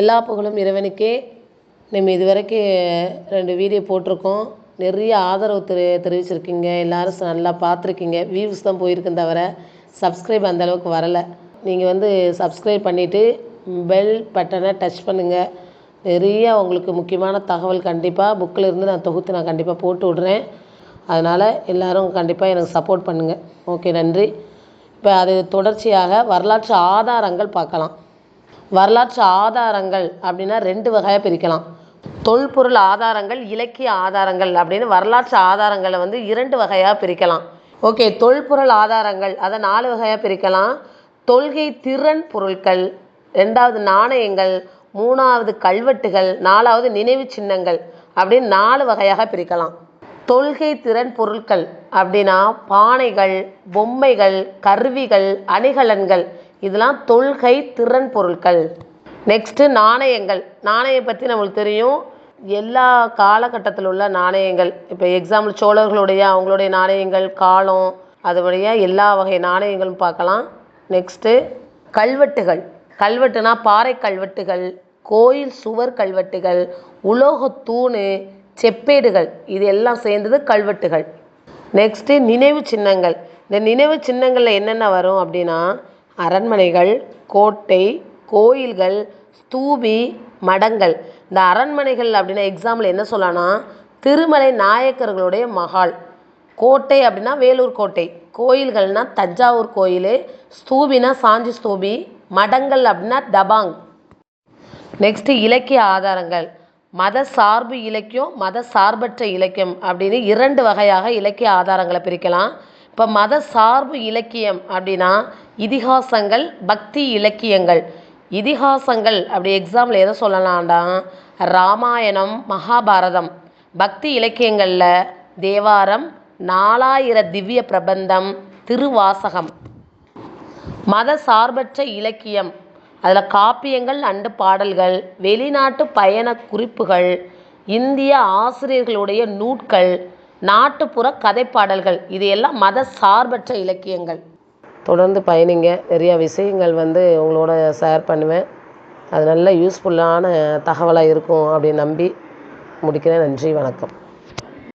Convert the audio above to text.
எல்லா புகழும் இறைவனுக்கே. நம்ம இது வரைக்கும் ரெண்டு வீடியோ போட்டிருக்கோம். நிறைய ஆதரவு தெரி தெரிவிச்சிருக்கீங்க. எல்லோரும் நல்லா பார்த்துருக்கீங்க. வியூஸ் தான் போயிருக்கும் தவிர சப்ஸ்கிரைப் அந்தளவுக்கு வரலை. நீங்கள் வந்து சப்ஸ்கிரைப் பண்ணிவிட்டு பெல் பட்டனை டச் பண்ணுங்கள் நிறைய உங்களுக்கு முக்கியமான தகவல் கண்டிப்பாக புக்கில் இருந்து நான் தொகுத்து நான் கண்டிப்பாக போட்டு விட்றேன். அதனால் எல்லோரும் கண்டிப்பாக எனக்கு சப்போர்ட் பண்ணுங்கள் ஓகே நன்றி. இப்போ அது தொடர்ச்சியாக வரலாற்று ஆதாரங்கள் பார்க்கலாம். வரலாற்று ஆதாரங்கள் அப்படின்னா ரெண்டு வகையாக பிரிக்கலாம். தொல்பொருள் ஆதாரங்கள் இலக்கிய ஆதாரங்கள் அப்படின்னு வரலாற்று ஆதாரங்களை வந்து இரண்டு வகையாக பிரிக்கலாம். ஓகே தொல்பொருள் ஆதாரங்கள் அதை நாலு வகையாக பிரிக்கலாம். தொல்கை திறன் பொருட்கள் ரெண்டாவது நாணயங்கள் மூணாவது கல்வெட்டுகள் நாலாவது நினைவு சின்னங்கள் அப்படின்னு நாலு வகையாக பிரிக்கலாம். தொல்கை திறன் பொருட்கள் அப்படின்னா பானைகள் பொம்மைகள் கருவிகள் அணிகலன்கள் இதெல்லாம் தொல்கை திறன் பொருட்கள். நெக்ஸ்ட்டு நாணயங்கள். நாணயம் பற்றி நம்மளுக்கு தெரியும். எல்லா காலகட்டத்தில் உள்ள நாணயங்கள். இப்போ எக்ஸாம்பிள் சோழர்களுடைய அவங்களுடைய நாணயங்கள் காலம் அது வழியாக எல்லா வகை நாணயங்களும் பார்க்கலாம். நெக்ஸ்ட்டு கல்வெட்டுகள். கல்வெட்டுனா பாறை கல்வெட்டுகள் கோயில் சுவர் கல்வெட்டுகள் உலோக தூண் செப்பேடுகள். இது எல்லாம் சேர்ந்தது கல்வெட்டுகள். நெக்ஸ்ட்டு நினைவு சின்னங்கள். இந்த நினைவு சின்னங்களில் என்னென்ன வரும் அப்படின்னா அரண்மனைகள் கோட்டை கோயில்கள் ஸ்தூபி மடங்கள். இந்த அரண்மனைகள் அப்படின்னா எக்ஸாம்பிள் என்ன சொல்லலாம்னா திருமலை நாயக்கர்களுடைய மகால். கோட்டை அப்படின்னா வேலூர் கோட்டை. கோயில்கள்னால் தஞ்சாவூர் கோயில் ஸ்தூபினா சாஞ்சி ஸ்தூபி மடங்கள் அப்படின்னா தபாங். நெக்ஸ்ட்டு இலக்கிய ஆதாரங்கள். மத சார்பு இலக்கியம் மத சார்பற்ற இலக்கியம் அப்படின்னு இரண்டு வகையாக இலக்கிய ஆதாரங்களை பிரிக்கலாம். இப்போ மத சார்பு இலக்கியம் அப்படின்னா இதிகாசங்கள் பக்தி இலக்கியங்கள். இதிகாசங்கள் அப்படி எக்ஸாம்பிள் எதை சொல்லலாம்டா? ராமாயணம் மகாபாரதம். பக்தி இலக்கியங்களில் தேவாரம் நாலாயிர திவ்ய பிரபந்தம் திருவாசகம். மத சார்பற்ற இலக்கியம். அதில் காப்பியங்கள் அண்டு பாடல்கள் வெளிநாட்டு பயண குறிப்புகள் இந்திய ஆசிரியர்களுடைய நூட்கள் நாட்டுப்புற கதைப்பாடல்கள். இது எல்லாம் மத சார்பற்ற இலக்கியங்கள். தொடர்ந்து பயணிங்க. நிறையா விஷயங்கள் வந்து உங்களோட ஷேர் பண்ணுவேன். அது நல்ல யூஸ்ஃபுல்லான தகவலாக இருக்கும் அப்படின்னு நம்பி முடிக்கிறேன். நன்றி வணக்கம்.